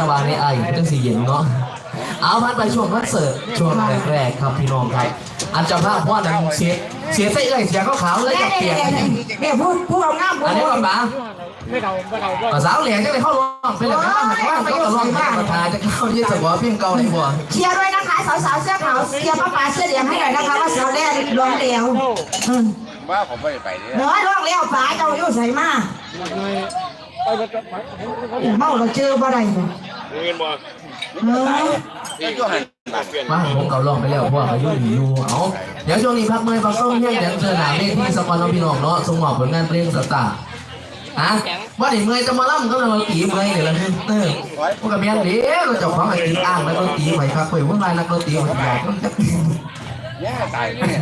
สบายในไอ้จังสีเย็นเนาะเอาพันไปช่วงคอนเสิร์ตช่วงแรกๆครับพี่น้องครับอันเจะภาพว่าดังเสียเสียเส้นเอ้ยเสียขาวๆเลยกับเปียกเนี่ยพูดพูดเอาง่ามพูดอันนี้ก่อนปะไม่เท่าไม่เท่าก็ภาษาเหลียงจะได้เข้าร้องเป็นอะไรบ้างว่าเขาจะร้องมากประธานจะเข้ายี่สิบว่าเพียงเก่าในหัวเชียร์ด้วยนะคะสาวๆเสื้อขาวเชียร์ป้าป๋าเสื้อเหลืองให้หน่อยนะคะว่าสาวแรกร้องเดียวอืมว่าผมไม่ได้ไปเนี่ยน้อยร้องเลี้ยวป๋าเจ้าอยู่ใส่มาไปไปไปเมาเราเจอบ่ได้บ่ เงินบ่เออก็ยูหันมามาผมเก่าร้องไปแล้วเพราะว่าเขายุ่งอยู่เอาเดี๋ยวช่วงนี้พักเมื่อยพักส้มเที่ยงเดี๋ยวเจอหนาเมฆที่สปอนน้องพี่น้องเนาะส่งมอบผลงานเพลงสตาร์ฮะว่าดิเมื่อยจะมาล่ำก็เลยมาตีเมื่อยเดี๋ยวละเออพวกกับเมียนเดี๋ยวเราจะฟังไอ้ตีอ้างแล้วก็ตีไว้ครับเว้ยว่าไงนักดนตรีมันบอกเนี่ยตายเนี่ย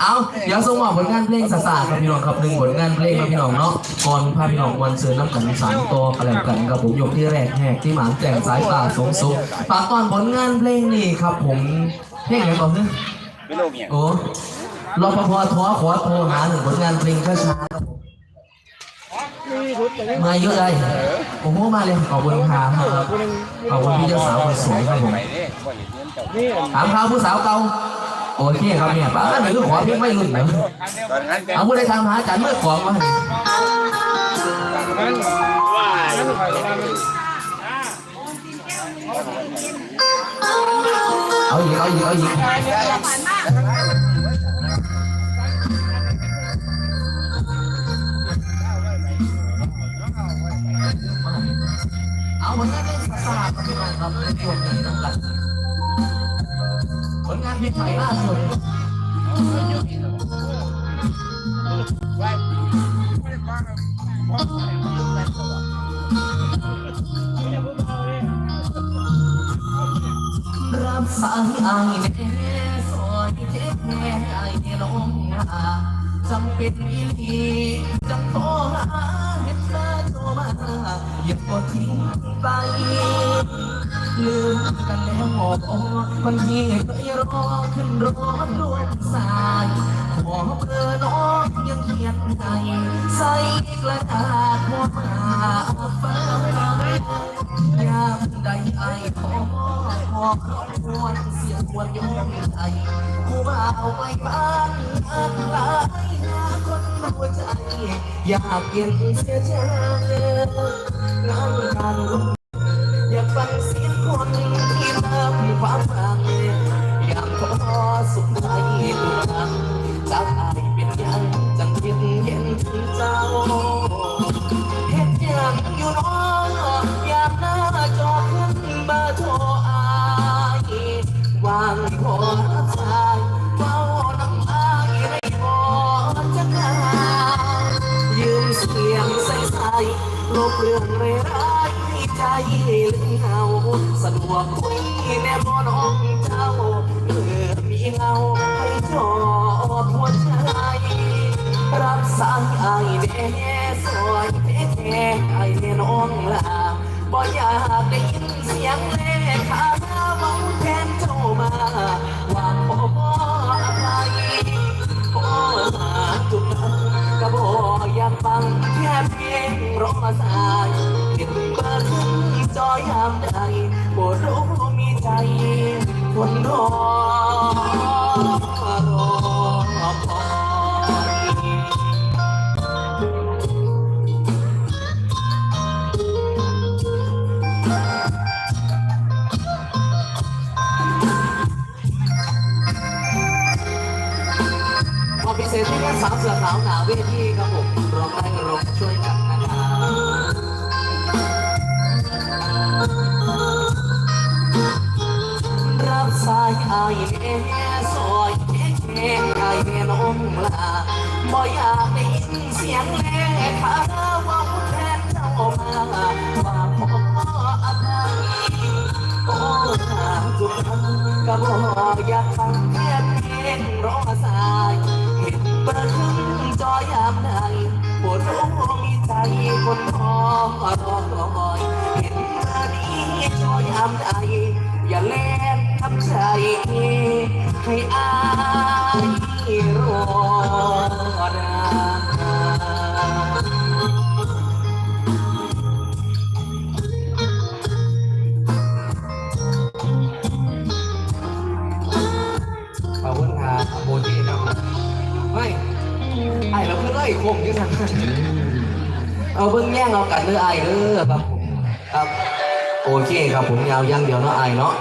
เอาเดี๋ยวส่งมอบผลงานเพลงสตาร์ครับพี่น้องครับหนึ่งผลงานเพลงครับพี่น้องเนาะก่อนพาพี่น้องวันเสือน้ำกันสามตัวกระแลมกันกับผมยกที่แรกแหกที่หมางแจ่งสายตาสงสุขฝากตอนผลงานเพลงนี่ครับ ผมเพลงไหนก่อนเนี่ยไม่รู้เนี่ยโอ้รปภท้อขอโทรหาหนึ่งผลงานเพลงช้าๆครับผมมีทุนแต่มาเยอะเลยโอ้โหมาเลยขอบคุณครับขอบคุณพี่เจ้าสาวคนสวยครับผมไปเนี่ยบ่เห็นเงินเจ้านี่ถามข่าวผู้สาวเก่า โอเคครับเนี่ยป้าหรือขอเพลงไม่รุ่นนะตอนนั้นแกเอาผู้ใดทำหาจันเมื่อของมานั่นว่านั่นคอยว่ามันเอาอีกเอาอีกเอาอีกเอาผลงานเพลงสาครับพี่น้องครับในช่วงนี้นะครับ ผลงานเพลงใหม่ล่าสุดรับสายไอ้แน่ซอยเจ็บแน่ไอ้แน่น้องหาจำเป็นอีหลีจังโทรหาเห็นหน้าโทรมาอย่าปล่อยทิ้งไป ลืมกันแล้วหมอบอ่อนคนที่เคยรอขึ้นร้อนรวนสายขอเบอร์น้องยังเขียนใจใส่กระดาษหัวหาฟ้ายามใดไอ้ขอขอครอบครัวเสียงควรยอมใจผู้บ่าวไปบ้านอันหลายหาคนหัวใจอยากเย็นเสียใจงานการลงอย ความรักอยากขอสุขใจตัวนังจากอายเป็นยังจังเห็นเห็นถึงเจ้าเห็นยังอยู่น้องอยากหน้าจอขึ้นเบอร์โทรอาย วางขอรับสายเฝ้าน้ำอายไม่พอจะกลายืมเสียงใสๆลบเรื่องร้ายให้ใจลืมเหงาสะดวกคุย แน่บ่น้องเจ้าเพื่อมีเงาให้จอดหัวใจรับสายไอ้แน่สวยแท้แท้ไอ้แน่น้องลาบ่อยากได้ยินเสียงเล่ขา เสียงที่ว่สาวเสือสาวหนาวเวทีครับผมร้องได้ร้องช่วยกันนะครับรับสายไอเอ็นสวยเอ็นไอเอ็นองลาบ่อยากได้ยินเสียงแม่ข้าว่าแทนเจ้ามาว่าพ่ออาจารย์โอ้ทุกับงก็บ่อยากฟังแค่เพลงร้องสาย คนรอรอคอยเห็นมานี้จอยามใดอย่าเล่นทำใจให้อายรอนาขอบคุณครับโมจิครับไม่ไอ้เราเพิ่งไล่คมอยู่ทางนั้น เอาเบิ้งแย่งเอากันเด้อไอ้เด้อครับผมครับโอเคครับผมยาวยังเดียวเนาะไอ้เนาะ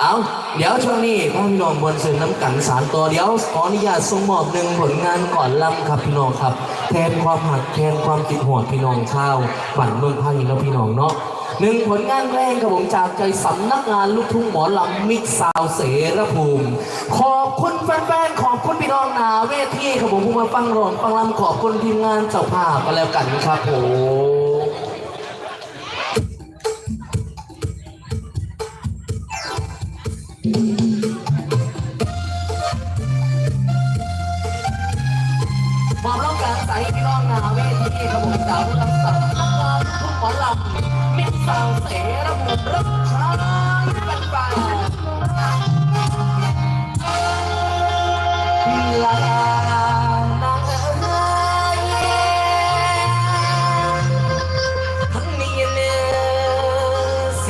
เอาเดี๋ยวช่วงนี้พ่อพี่น้องบนสื่อน้ำกันสารตัวเดี๋ยวขออนุญาตส่งมอบหนึ่งผลงานก่อนลำครับพี่น้องครับ แทนความหักแทนความติดหัวพี่น้องชาวฝันเมืองพายินแล้วพี่น้องเนาะ หนึ่งผลงานแรกครับผมจากใจสำนักงานลูกทุ่งหมอลำมิกซาวเสรภูมิ ขอบคุณแฟนๆ ขอบคุณพี่น้องนาเวทีครับผมผู้มาฟังร้องฟังลำขอบคุณทีมงานเจ้าภาพก็แล้วกันครับผม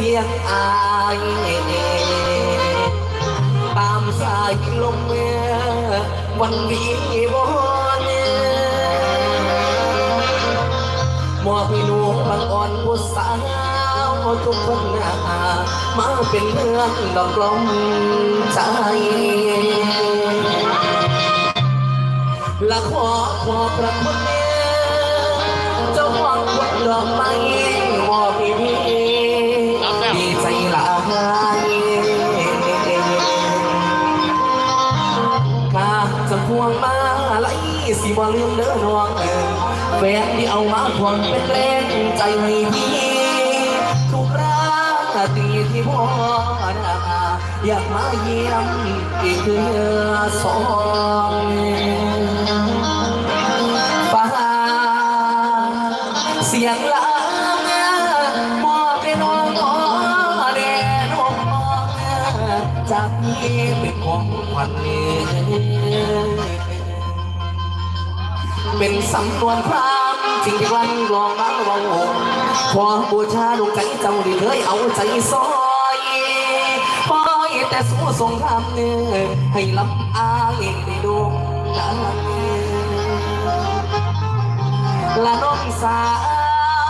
สียงอายตามสายลมเมื่อวันวีวนมอบให้หนูบางอ่อนผู้สาวทุกคนหน้ามาเป็นเพื่อนดอกลมใจและขอขอบพระคุณเจ้าของคนดอกไม้ ล่สิบ่ลืมเด้อน้องเอ๋ยแฟนที่เอามาทวงเป็นแรงใจให้พี่ทุกราตรีที่พ่อนาอยากมาเยี่ยมอีกเดือสองฟ้าเสียงลามอบให้น้องแด่น้องมองจากนี้เป็นของขวัญ เป็นสำนวนพรามจริงที่วันกลองมาเราขอบูชาดวงใจเจ้าที่เคยเอาใจซอยปล่อยแต่สู้สงครามเนื้อให้ลำอายได้ดวงดังและน้องสา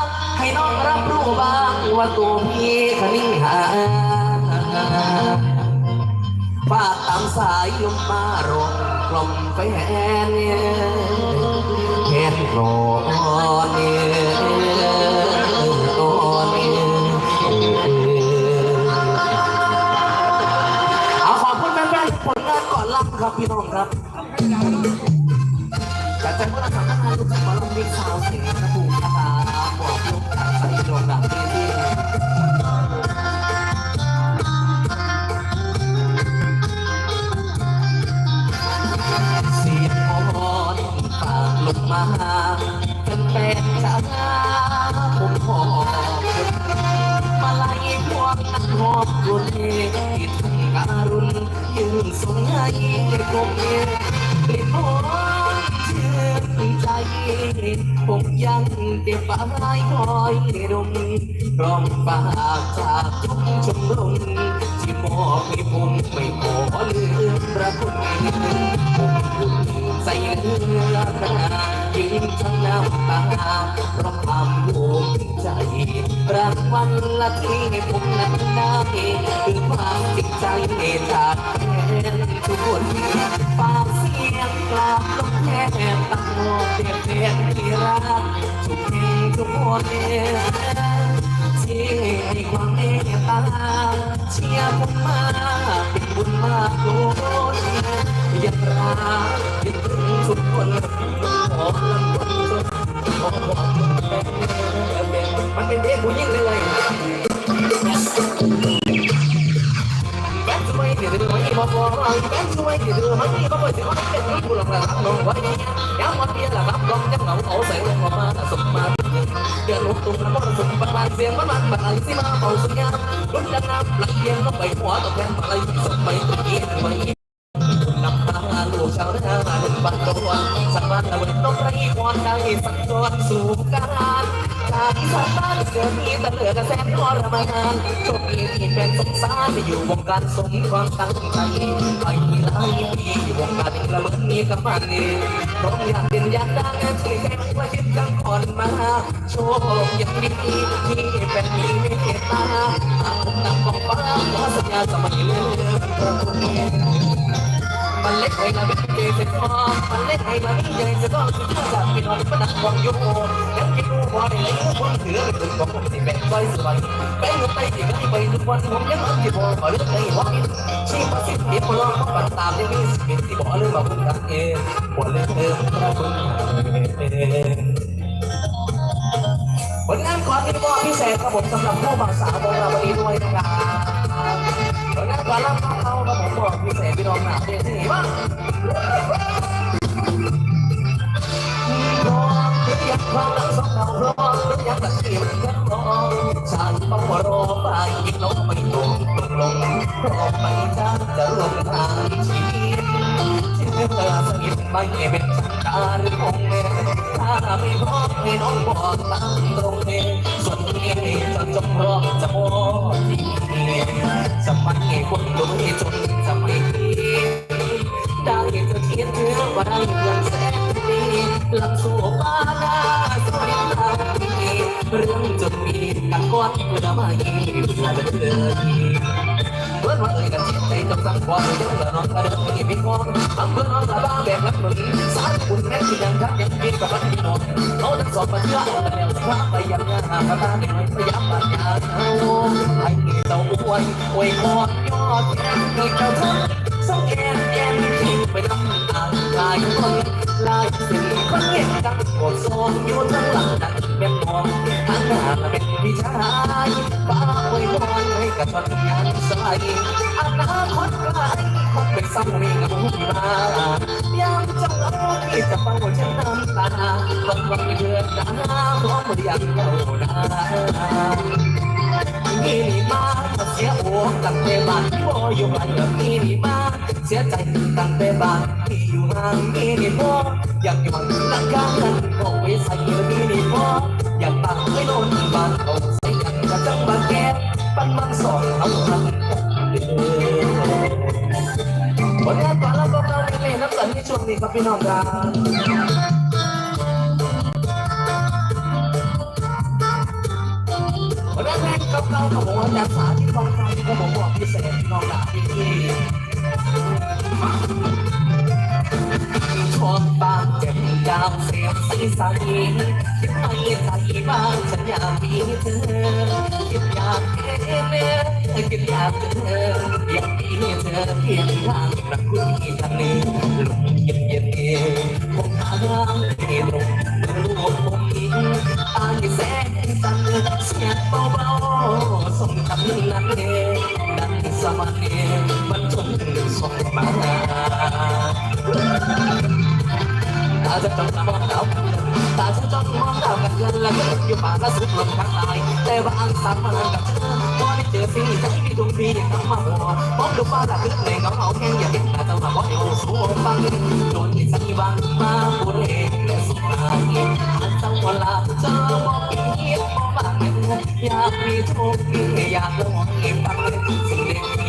วให้น้องรับรู้บ้างว่าตัวพี่คนิ่งหาฝากตามสายลมมาลงกลมแฟนแค่รอเนี่ยตอนเนี่ย เอาขอบคุณแม่ๆผลงานก่อนรับครับพี่น้องครับแต่ใจว่าเราสามารถทำลูกบอลลูนบิ๊กซาวเสี ลงมาเป็นแฟนจ้าผมขอมาไล่พวงนักหอบรุนที่ทุ่งการุณยืนส่งให้กลมเกลิ่นหอมชื่นใจผมยังเก็บปลายคอยดมกล่อมปากจากทุกชมรมที่มอบให้ผมไม่ขอลืมประคุณผมคุณ ใจเหลือขนาดยืนทั้งน้ำตาเพราะความภูมิใจรางวัลละที่ผมนั้นได้คือความจริงใจจากแฟนทุกคนฝากเสียงกราบลงแทนตั้งโมเด็ดเด็ดที่รักทุกทีทุกคนที่ให้ความเมตตาเชียร์ผมมาเป็นบุญมากโลดยังรัก ยังถึงทุกคนขอลำคนจนขอความเป็นมันเป็นเพลงผู้หญิงเลยแก้ช่วยเดี๋ยวเดี๋ยวไม่บอกว่าแก้ช่วยเดี๋ยวเดี๋ยวไม่บอกว่าจะไม่เป็นผู้หลังหลังลงไว้ย้ำวันเดียวละครับลองยังเหงาเอาใส่ลงมาสมมาเดือนลุกตุ้มน้ำมันสุกบานเสียงมันมันบานสิมาเอาสัญญาลุ้นดังน้ำไหลเย็นก็ไปหัวตกแทนไปสมไปตะกี้ไป องได้สักตอนสู่การจากอีสานบ้านเกิดมีแต่เหลือกระแสทรมานโชคดีที่เป็นสงสารที่อยู่วงการสมความตั้งใจไปมีหลายปีอยู่วงการกละเมินมีกับมันนี่ต้องอยากเป็นอยากดังที่แค่ว่ายึดกังก่อนมาโชคยังดีที่เป็นมีเมตตาทำนำของฟ้าขอสัญญาจะไม่ลืมพระคุณมันเล็กไอ้ละเป็นเกษตรกรมันเล็กไอ้ละนี่ใหญ่จะต้องสุดยอดจากพี่น้องพนักวังโยยังกินรู้ว่าได้เลยคนถือเป็นคนของผมที่แบ่งไว้สบายแบ่งเงินไปที่กันไปทุกวันผมยังมันที่บอกมาเรื่องในวันนี้ชีพสิทธิ์ที่พลองปันตามได้มีสิทธิ์ที่บอกเรื่องมาคุณกันเองบนเรื่องเดิมพระคุณเองผลงานความมีมอบพิเศษครับผมสำหรับผู้บ่าวสาวของเราวันนี้ด้วยนะครับ ผลงานความรับเขาครับผมบอกพิเศษพี่น้องหนาเวทีบ้างพร้อมหรือยังความรักสองเราร้อมหรือยังตัดเกี่ยวกันร้อมฉันต้องรอไปยิ่งลงไม่ลงตกลงรอไปจ้าจะร่วมทางชีวิตที่เธอสนิทไม่เป็นการของแม่ถ้าไม่พร้อมให้น้องบอกตามตรงเอง ส่วนจะจงรอจะมองที่สมัยคนรวยจนสมัยนี้ได้จะเทียนเธอว่างเงินแสนดีหลังสู่บ้านสวยงามดีเรื่องจนมีกันก้อนเมื่อไม่เพื่อเดิน เพื่อนว่าเอ่ยกันจิตใจจงสั่งความเรื่องละน้องกระเดินไม่มีความบางเพื่อนน้องละบ้าแบบรักหนุนสารคุณแม่ที่ยังรักยังมีกับมันที่นอนเขาทั้งสองมาเชื่อเอาแต่แนวว่าไปยังงานหาพระตาเด็กพยายามมาหาเขาให้เจ้าอ้วยอวยพรยอดแทนให้เจ้าทั้งสองแอนแอนทิ้งไปน้ำตาลายคนลายสีคนเห็นกันโอดโซนอยู่ทั้งหลังนั้น เป็นมองทั้งหน้าเป็นพี่ชายป้าอวยพรให้กับชนงานสายอนาคตไกลคงเป็นสังเวียนมายามจะเล่าที่จะฟังว่าฉันน้ำตาวันวันเดือนดาพร้อมเรียงเยาวนามีนี่มาเสียอ้ตั้งแต่บ้านที่บ่อยู่บ้านแบบนี้นี่มาเสียใจตั้งแต่บ้านที่อยู่ห่างมีนี่บ่ อยากอยู่หลังการนั้นก็ไว้ใส่มีนี่บ่อยากตั้งให้โน่นบ้านเอาใส่กันกระจังบ้านแก่ปั้นมันสอนเอาทำผลงานก่อนแล้วก็เราในเมน้ำสันในช่วงนี้ครับพี่น้องครับแรกกับเราเขาบอกว่าจากสาที่ต้องการที่เขาบอกว่าพิเศษนองครับที่ ที่ช่วงบางเจ็บยาวเสียบใสใสคิดไม่ใส่บ้างฉันอยากมีเธอคิดอยากเห็นเมื่อคิดอยากเจออยากมีเธอเพียงข้างรักคุณที่ทะเลลมเย็นเย็นเย็นคงหางที่ตรงรูปผมอิงตาที่แสงสันเสียงเบาๆส่งคำนั้นเองดังสมัยมันจนส่งมา ตาจะจ้องมองดาตาจะจ้องมองดากันเงินและเงินอยู่ป่าละสุดลมข้างตายแต่ว่าอันสามมันกับเธอพอได้เจอสิ่งที่ฉันมีดวงปีอย่างทั้งมาหัวมองดูฟ้าละลึกในเงาเงาแค่อย่าเห็นตาจะมาบอกให้โอ้สูงฟังโดนที่สักวันมาพูดเองและสุดท้ายอันสังวลาเจะมองอีกทีมองบ้างอยากมีโชคดีอยากลองอีกบ้างสิ่งเล็ก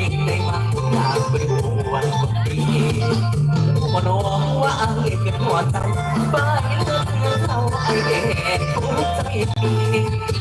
ไอ้เป็นหัวใ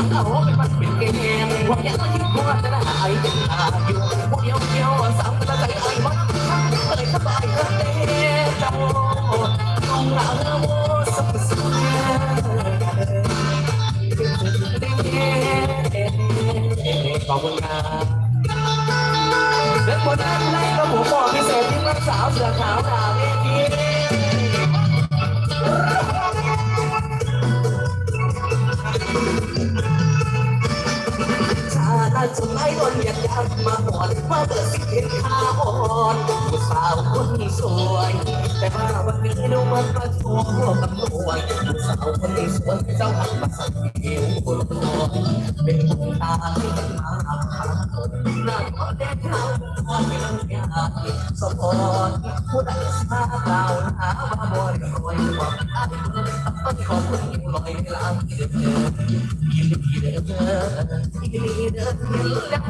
ไอ้เด็กตาอยู่พวกเดียวเดียวสามตาใจไอ้บ้าเลยสบายกันเด้เจ้าต้องลาโมสับสนขอบคุณครับเด็กคนนั้นให้กับผมบอกพิเศษที่รักสาวเสือขาวดาวเวที นไม่โดนเหยียดยันมาหอนมาเกิดสิเห็นข้าอ่อนผู้สาวคนสวย แต่ว่าวันนี้ดูมันก็โชว์พวกับรวยผู้สาวคนสวยเจ้าหันมาสั่งเอวคนรวยเป็นคนตาที่เป็นมาหาคนหน้าก็แดงขาวพอไม่ต้องยากสมพรผู้ใดสาดาหาว่าบ่ได้รวยความตายต้องขอบคุณอยู่ลอยหลังเดือดยินเด้อยินดีเด้อแล้วเมื่อตาทางตาทางยังสถานในจอม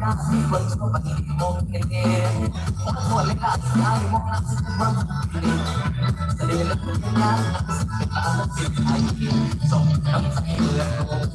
ไม่ควรจะเป็นอย่างนี้ความสุขเหล่านี้สายมันนับไม่ถ้วนแต่เรื่องเล็กน้อยนั้นทำให้เราเสียใจยิ่งทุกครั้งที่เจอ